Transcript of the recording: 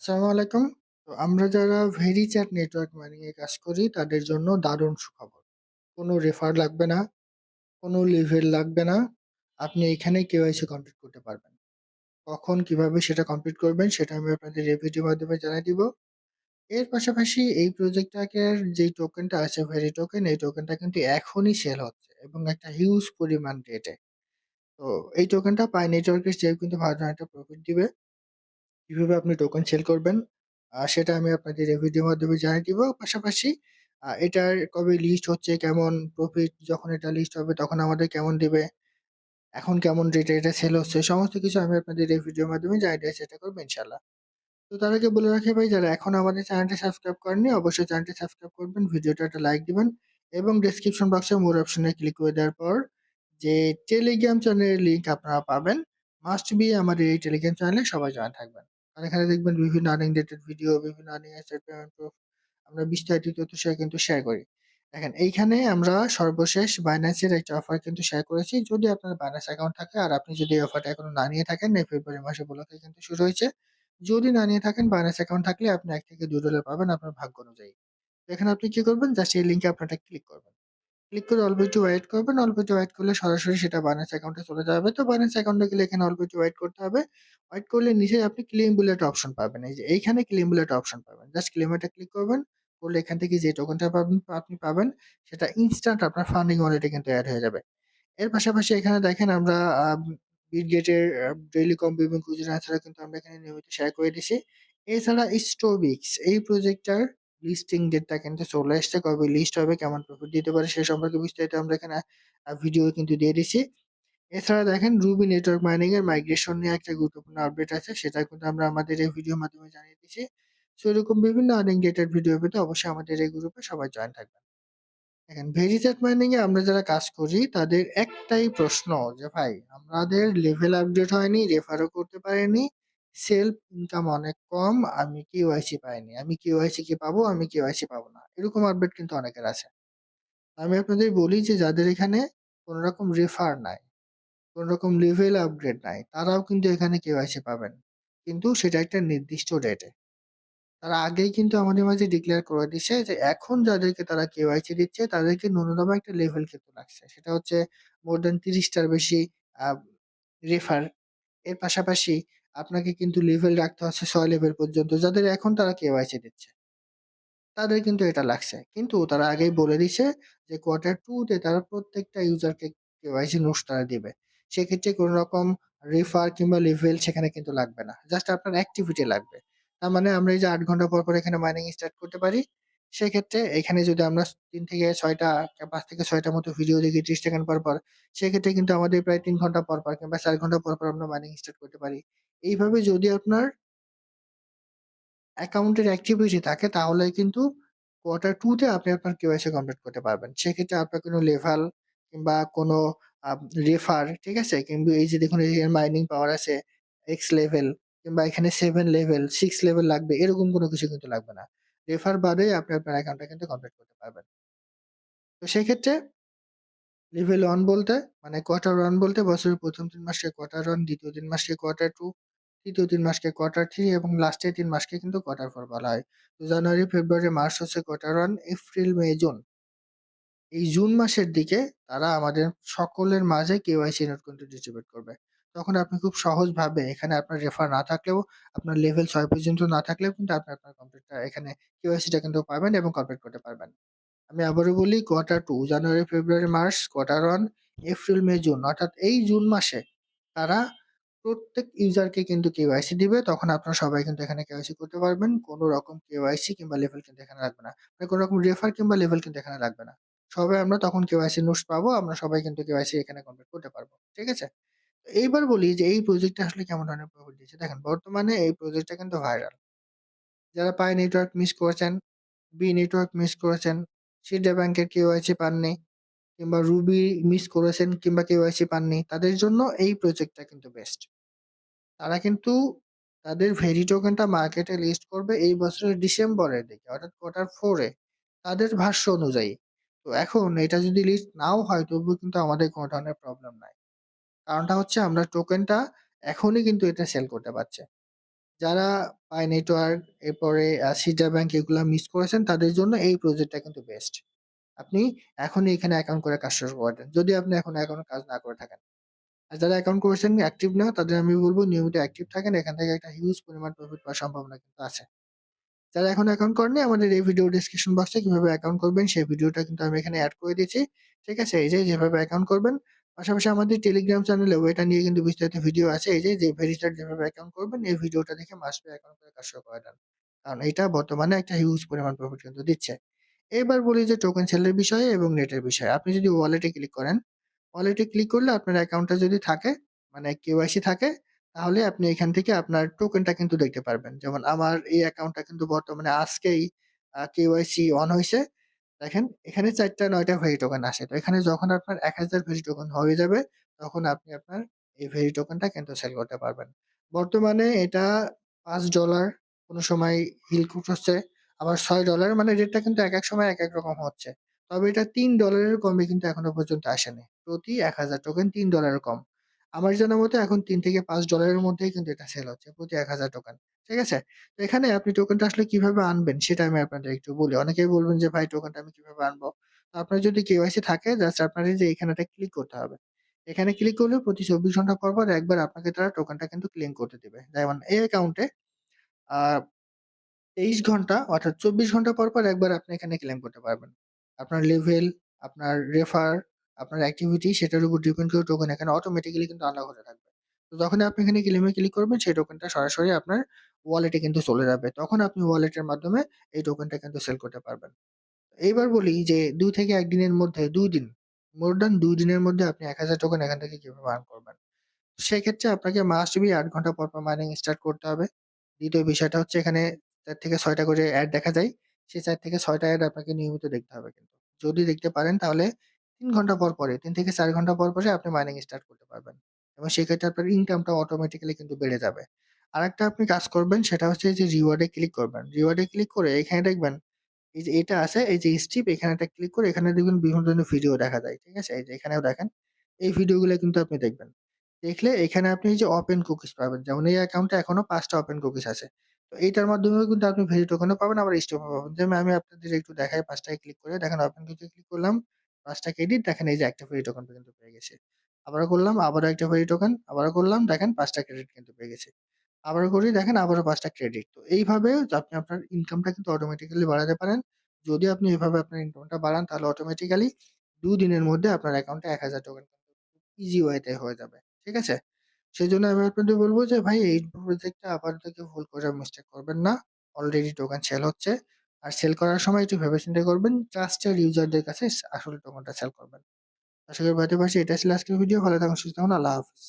আসসালামু আলাইকুম। তো আমরা যারা ভেরিচ্যাট নেটওয়ার্ক মাইনিং এ কাজ করি তাদের জন্য দারুণ সুখবর। কোনো রেফার লাগবে না, কোনো লেভেল লাগবে না। আপনি এখানেই কেওয়াইসি কমপ্লিট করতে পারবেন। কখন কীভাবে সেটা কমপ্লিট করবেন সেটা আমি আপনাদের এই মাধ্যমে জানাই দিব। এর পাশাপাশি এই প্রজেক্টটাকের যেই টোকেনটা আছে ভেরি টোকেন এই টোকেনটা কিন্তু এখনই সেল হচ্ছে এবং একটা হিউজ পরিমাণ রেটে। তো এই টোকেনটা পাই নেটওয়ার্কের চেয়েও কিন্তু ভালো একটা প্রফিট দিবে। কীভাবে আপনি টোকেন সেল করবেন সেটা আমি আপনাদের এই ভিডিওর মাধ্যমে জানিয়ে দিব। পাশাপাশি এটার কবে লিস্ট হচ্ছে, কেমন প্রফিট যখন এটা লিস্ট হবে তখন আমাদের কেমন দেবে এখন কেমন রেটে এটা সেল হচ্ছে সমস্ত কিছু আমি আপনাদের এই ভিডিওর মাধ্যমে জানিয়ে দেওয়ার চেষ্টা করব ইনশাল্লাহ তো তার আগে বলে রাখি ভাই যারা এখন আমাদের চ্যানেলটি সাবস্ক্রাইব করেননি অবশ্যই চ্যানেলটি সাবস্ক্রাইব করবেন, ভিডিওটা একটা লাইক দিবেন এবং ডেসক্রিপশন বক্সে মোর অপশনে ক্লিক করে দেওয়ার পর যে টেলিগ্রাম চ্যানেলের লিঙ্ক আপনারা পাবেন, মাস্ট বি আমাদের এই টেলিগ্রাম চ্যানেলে সবাই জয়েন থাকবেন। আর এখানে দেখবেন বিভিন্ন আর্নিং রিলেটেড ভিডিও, বিভিন্ন আর্নিং অ্যাসেট পেমেন্ট প্রুফ আমরা বিস্তারিত তথ্য শেয়ার কিন্তু শেয়ার করি। দেখেন এইখানে আমরা সর্বশেষ এর একটা অফার কিন্তু শেয়ার করেছি। যদি আপনার Binance অ্যাকাউন্ট থাকে আর আপনি যদি এই অফারটা এখনও না নিয়ে থাকেন, এই ফেব্রুয়ারি মাসে উপলক্ষে কিন্তু শুরু হয়েছে। যদি না নিয়ে থাকেন Binance অ্যাকাউন্ট থাকলে আপনি $১-$২ পাবেন আপনার ভাগ্য অনুযায়ী। এখানে আপনি কি করবেন? জাস্ট এই লিংকে আপনারটা ক্লিক করবেন। ক্লিক করে অল্প একটু ওয়েট করবেন। অল্প একটু ওয়েট করলে সরাসরি সেটা Binance অ্যাকাউন্টে চলে যাবে। তো Binance অ্যাকাউন্টে গেলে এখানে অল্প একটু ওয়েট করতে হবে। ওয়েট করলে নিচে আপনি ক্লেম বুলেট অপশন পাবেন। এই যে এইখানে ক্লেম বুলেট অপশন পাবেন। জাস্ট ক্লেম এটা ক্লিক করবেন। করলে এখান থেকে যে টোকেনটা পাবেন, আপনি পাবেন, সেটা ইনস্ট্যান্ট আপনার ফান্ডিং ওয়ালেটে কিন্তু অ্যাড হয়ে যাবে। এর পাশাপাশি এখানে দেখেন আমরা বিটগেটের ডেইলি কম্বো এবং খুচরা ছাড়া কিন্তু আমরা এখানে নিয়মিত শেয়ার করে দিছি। এছাড়া স্টোবিক্স এই প্রজেক্টটার লিস্টিং ডেটটা কিন্তু চলে এসছে। কবে লিস্ট হবে, কেমন প্রফিট দিতে পারে সে সম্পর্কে বিস্তারিত আমরা এখানে ভিডিও কিন্তু দিয়ে দিচ্ছি এছাড়া দেখেন রুবি নেটওয়ার্ক মাইনিং এর মাইগ্রেশন নিয়ে একটা গুরুত্বপূর্ণ আপডেট আছে। সেটা কিন্তু আমরা আমাদের এই ভিডিওর মাধ্যমে জানিয়ে দিচ্ছি সো এরকম বিভিন্ন আর্নিং রিলেটেড ভিডিও পেতে অবশ্যই আমাদের এই গ্রুপে সবাই জয়েন থাকবেন। দেখেন ভেরিচ্যাট মাইনিং এ আমরা যারা কাজ করি তাদের একটাই প্রশ্ন যে ভাই আমাদের লেভেল আপডেট হয়নি, রেফারও করতে পারিনি, সেলফ ইনকাম অনেক কম, আমি কেওয়াইসি পাইনি। আমি কেওয়াইসি কি পাবো? আমি কেওয়াইসি পাবো না। এরকম আপডেট কিন্তু অনেকের আছে। আমি আপনাদের বলি যে যাদের এখানে কোন রকম রেফার নাই, কোন রকম লেভেল আপগ্রেড নাই, তারাও কিন্তু এখানে কেওয়াইসি পাবেন। কিন্তু সেটা একটা নির্দিষ্ট ডেটে। তারা আগেই কিন্তু আমাদের মাঝে ডিক্লেয়ার করে দিছে যে এখন যাদেরকে তারা কেওয়াইসি দিচ্ছে তাদেরকে ন্যূনতম একটা লেভেল কিন্তু লাগছে। সেটা হচ্ছে মোর দ্যান ৩০ টার বেশি রেফার। এর পাশাপাশি আপনাকে কিন্তু লেভেল রাখতে হচ্ছে ৬ লেভেল পর্যন্ত। যাদের এখন তারা কেওয়াইসি দিচ্ছে। তাদের কিন্তু এটা লাগছে। কিন্তু তারা আগেই বলে দিছে যে কোয়ার্টার 2 তে তারা প্রত্যেকটা ইউজারকে কেওয়াইসি নোটস তারা দিবে। সেক্ষেত্রে কোন রকম রেফার কিংবা লেভেল সেখানে কিন্তু লাগবে না। জাস্ট আপনার অ্যাক্টিভিটি লাগবে। তার মানে আমরা এই যে আট ঘণ্টা পর, পর এখানে মাইনিং স্টার্ট করতে পারি। সেক্ষেত্রে এখানে যদি আমরা তিন থেকে ছয়টা পাঁচ থেকে ৬ টার মতো ভিডিও দেখি ৩০ সেকেন্ড পর, পর সেক্ষেত্রে কিন্তু আমাদের প্রায় তিন ঘণ্টা পর, পর কিংবা চার ঘণ্টা পর, পর আমরা মাইনিং স্টার্ট করতে পারি। এইভাবে যদি আপনার অ্যাকাউন্টের অ্যাক্টিভিটি থাকে তাহলে কিন্তু কোয়ার্টার 2 তে আপনি আপনার কেওয়াইসি কমপ্লিট করতে পারবেন। সেক্ষেত্রে আপনার কোনো লেভাল কিংবা কোনো রেফার, ঠিক আছে? কিংবা এই যে দেখুন মাইনিং পাওয়ার আছে এক্স লেভেল কিংবা এখানে সেভেন লেভেল, সিক্স লেভেল লাগবে এরকম কোনো কিছু কিন্তু লাগবে না। রেফার বাদেই আপনি আপনার অ্যাকাউন্টটা কিন্তু কমপ্লিট করতে পারবেন। তো সেক্ষেত্রে লেভেল 1 বলতে মানে কোয়ার্টার 1 বলতে বছরের ১ম ৩ মাসকে কোয়ার্টার 1, দ্বিতীয় তিন মাসকে কোয়ার্টার টু তৃতীয় তিন মাসকে কোয়ার্টার থ্রি এবং লাস্টের তিন মাসকে কিন্তু কোয়ার্টার 4 বলা হয়। তো জানুয়ারি, ফেব্রুয়ারি, মার্চ হচ্ছে কোয়ার্টার 1, এপ্রিল, মে, জুন। এই জুন মাসের দিকে তারা আমাদের সকলের মাঝে কেওয়াইসি নোট কিন্তু ডিস্ট্রিবিউট করবে। তখন আপনি খুব সহজভাবে এখানে আপনার রেফার না থাকলেও, আপনার লেভেল ৬ পর্যন্ত না থাকলেও কিন্তু আপনি আপনার কমপ্লিটটা এখানে কেওয়াইসিটা কিন্তু পাবেন এবং কমপ্লিট করতে পারবেন। আমি আবারও বলি quarter 2 January, February, March, quarter 1, April, May, June অর্থাৎ এই জুন মাসে তারা প্রত্যেক ইউজারকে কিন্তু কেওয়াইসি দিবে। তখন আপনারা সবাই কিন্তু এখানে কেওয়াইসি করতে পারবেন। কোন রকম কেওয়াইসি কিংবা লেভেল কিন্তু এখানে লাগবে না। মানে কোন রকম রেফার কিংবা লেভেল কিন্তু এখানে লাগবে না। সবাই আমরা তখন কেওয়াইসি নোটস পাবো। আমরা সবাই কিন্তু কেওয়াইসি এখানে কমপ্লিট করতে পারব। ঠিক আছে? এইবার বলি যে এই প্রজেক্টটা আসলে কেমন ধরনের প্রফিট দিয়েছে। দেখেন বর্তমানে এই প্রজেক্টটা কিন্তু ভাইরাল। যারা পাই নেটওয়ার্ক মিস করেছেন, বি নেটওয়ার্ক মিস করেছেন, সিডা ব্যাংকের কেওয়াইসি পাননি কিংবা রুবি মিস করেছেন কিংবা কেওয়াইসি পাননি, তাদের জন্য এই প্রজেক্টটা কিন্তু বেস্ট। তারা কিন্তু তাদের ভেরি টোকেনটা মার্কেটে লিস্ট করবে এই বছরের ডিসেম্বরের দিকে অর্থাৎ কোয়ার্টার 4 এ তাদের ভাষ্য অনুযায়ী। তো এখন এটা যদি লিস্ট নাও হয় তবুও কিন্তু আমাদের কোনো ধরনের প্রবলেম নাই। কারণটা হচ্ছে আমরা টোকেনটা এখনই কিন্তু এটা সেল করতে পারছে। যারা পাই নেটওয়ার্ক এরপরে সিডা ব্যাংক এগুলা মিস করেছেন, তাদের জন্য এই প্রজেক্টটা কিন্তু বেস্ট। আপনি এখনই এখানে অ্যাকাউন্ট করে কাজ শুরু করে দেন। যদি আপনি এখন অ্যাকাউন্ট কাজ না করে থাকেন। আর যারা অ্যাকাউন্ট করেছেন অ্যাক্টিভ না, তাদের আমি বলব নিয়মিত অ্যাক্টিভ থাকেন। এখান থেকে একটা হিউজ পরিমাণ প্রফিট পাওয়ার সম্ভাবনা কিন্তু আছে। যারা এখন অ্যাকাউন্ট করেননি, আমাদের এই ভিডিও ডেসক্রিপশন বক্সে কীভাবে অ্যাকাউন্ট করবেন, সেই ভিডিওটা কিন্তু আমি এখানে অ্যাড করে দিয়েছি। ঠিক আছে? এই যে যেভাবে অ্যাকাউন্ট করবেন। পাশাপাশি আমাদের টেলিগ্রাম চ্যানেলেও এটা নিয়ে কিন্তু বিস্তারিত ভিডিও আছে। এই যে, যে ভেরিচার্জ যেভাবে অ্যাকাউন্ট করবেন এই ভিডিওটা দেখে মাস্ট বি অ্যাকাউন্ট করে কাজ করে দেন। কারণ এটা বর্তমানে একটা হিউজ পরিমাণ প্রফিট কিন্তু দিচ্ছে। এবার বলি যে টোকেন সেলের বিষয়ে এবং নেটের বিষয়ে। আপনি যদি ওয়ালেটে ক্লিক করেন, ওয়ালেটে ক্লিক করলে আপনার অ্যাকাউন্টটা যদি থাকে মানে কেওয়াইসি থাকে তাহলে আপনি এখান থেকে আপনার টোকেনটা কিন্তু দেখতে পারবেন। যেমন আমার এই অ্যাকাউন্টটা কিন্তু বর্তমানে আজকেই কেওয়াইসি অন হইছে। দেখেন, এখানে ৪ নয়টা ৯ ভেরি টোকেন আসে। তো এখানে যখন আপনার ১০০০ ভেরি টোকেন হয়ে যাবে, তখন আপনি আপনার এই ভেরি টোকেনটা কিন্তু সেল করতে পারবেন। বর্তমানে এটা পাঁচ ডলার কোনো সময় হিল হচ্ছে, আবার ছয় ডলার মানে রেটটা কিন্তু এক এক সময় এক এক রকম হচ্ছে। তবে এটা $৩ এর কমে কিন্তু এখনও পর্যন্ত আসেনি। প্রতি ১০০০ টোকেন তিন ডলারের কম। আমার জানা মতে এখন $৩ থেকে $৫ এর মধ্যেই কিন্তু এটা সেল হচ্ছে প্রতি ১০০০ টোকেন। ঠিক আছে? তো এখানে আপনি টোকেনটা আসলে কীভাবে আনবেন সেটা আমি আপনাদের একটু বলি। অনেকেই বলবেন যে ভাই টোকেনটা আমি কীভাবে আনব? তো আপনার যদি কেওয়াইসি থাকে জাস্ট আপনার যে এখানেতে ক্লিক করতে হবে। এখানে ক্লিক করলে প্রতি ২৪ ঘণ্টা পর, পর একবার আপনাকে তারা টোকেনটা কিন্তু ক্লেইম করতে দিবে। যেমন এই অ্যাকাউন্টে ২৩ ঘণ্টা অর্থাৎ ২৪ ঘণ্টা পর, পর একবার আপনি এখানে ক্লেইম করতে পারবেন। আপনার লেভেল, আপনার রেফার, আপনার অ্যাক্টিভিটি সেটার উপর ডিপেন্ড করে টোকেন এখানে অটোমেটিক্যালি কিন্তু আনলক হতে থাকবে। তো যখনই আপনি এখানে ক্লেইমে ক্লিক করবেন সেই টোকেনটা সরাসরি আপনার ওয়ালেটে কিন্তু চলে যাবে। তখন আপনি ওয়ালেটের মাধ্যমে এই টোকেনটা কিন্তু সেল করতে পারবেন। এইবার বলি যে ২ থেকে ১ দিনের মধ্যে ২ দিন, মোর দ্যান ২ দিনের মধ্যে আপনি ১০০০ টোকেন এখান থেকে কীভাবে আর্ন করবেন? সেক্ষেত্রে আপনাকে মাস্ট বি আট ঘণ্টা পর, পর মাইনিং স্টার্ট করতে হবে। দ্বিতীয় বিষয়টা হচ্ছে এখানে চার থেকে ছয়টা করে অ্যাড দেখা যায়। সেই চার থেকে ছয়টা অ্যাড আপনাকে নিয়মিত দেখতে হবে কিন্তু। যদি দেখতে পারেন তাহলে ৩ ঘণ্টা পর, পরে তিন থেকে চার ঘণ্টা পর, পরে আপনি মাইনিং স্টার্ট করতে পারবেন। এবং সেক্ষেত্রে আপনার ইনকামটা অটোমেটিক্যালি কিন্তু বেড়ে যাবে। আরেকটা আপনি কাজ করবেন সেটা হচ্ছে যে রিওয়ার্ডে ক্লিক করবেন। রিওয়ার্ড ক্লিক করে এখানে দেখবেন এই যে এটা আছে এই যে স্ট্রিপ এখানে একটা ক্লিক করে এখানে দেখবেন বিভিন্ন ধরনের ভিডিও দেখা যায়। ঠিক আছে? এই যে এখানেও দেখেন। এই ভিডিওগুলা কিন্তু আপনি দেখবেন। দেখলে এখানে আপনি এই যে ওপেন কুকিজ পাবেন। যেমন এই অ্যাকাউন্টে এখনও পাঁচটা ওপেন কুকিজ আছে। তো এইটার মাধ্যমেও কিন্তু আপনি ভেরি টোকেনও পাবেন আবার স্ট্রিপও পাবেন। যেমন আমি আপনাদের একটু দেখাই পাঁচটায় ক্লিক করে দেখেন ওপেন কুকিজে ক্লিক করলাম। ৫ টা ক্রেডিট দেখেন এই যে একটা ভেরি টোকেন কিন্তু পেয়ে গেছে আবারও করলাম আবারও একটা ভেরি টোকেন, আবারও করলাম দেখেন পাঁচটা ক্রেডিট কিন্তু পেয়ে গেছে আবারও করি দেখেন আবারও পাঁচটা ক্রেডিট। তো এইভাবে আপনি আপনার ইনকামটা কিন্তু অটোমেটিক্যালি বাড়াতে পারেন। যদি আপনি এভাবে আপনার ইনকামটা বাড়ান তাহলে অটোমেটিক্যালি ২ দিনের মধ্যে আপনার অ্যাকাউন্টে ১০০০ টোকেন কিন্তু ইজি ওয়ে তে হয়ে যাবে। ঠিক আছে? সেই জন্য আমি আপনাদের বলব যে ভাই এই প্রজেক্টটা আপাতত কেউ ভুল করে মিস্টেক করবেন না। অলরেডি টোকেন সেল হচ্ছে। আর সেল করার সময় একটু ভেবে চিন্তে করবেন। ট্রাস্টেড ইউজারদের কাছে আসল টোকনটা সেল করবেন। আশা করি বুঝতে পারছি এটা ছিল আজকের ভিডিও। ভালো থাকুন, সুস্থ থাকুন। আল্লাহ হাফেজ।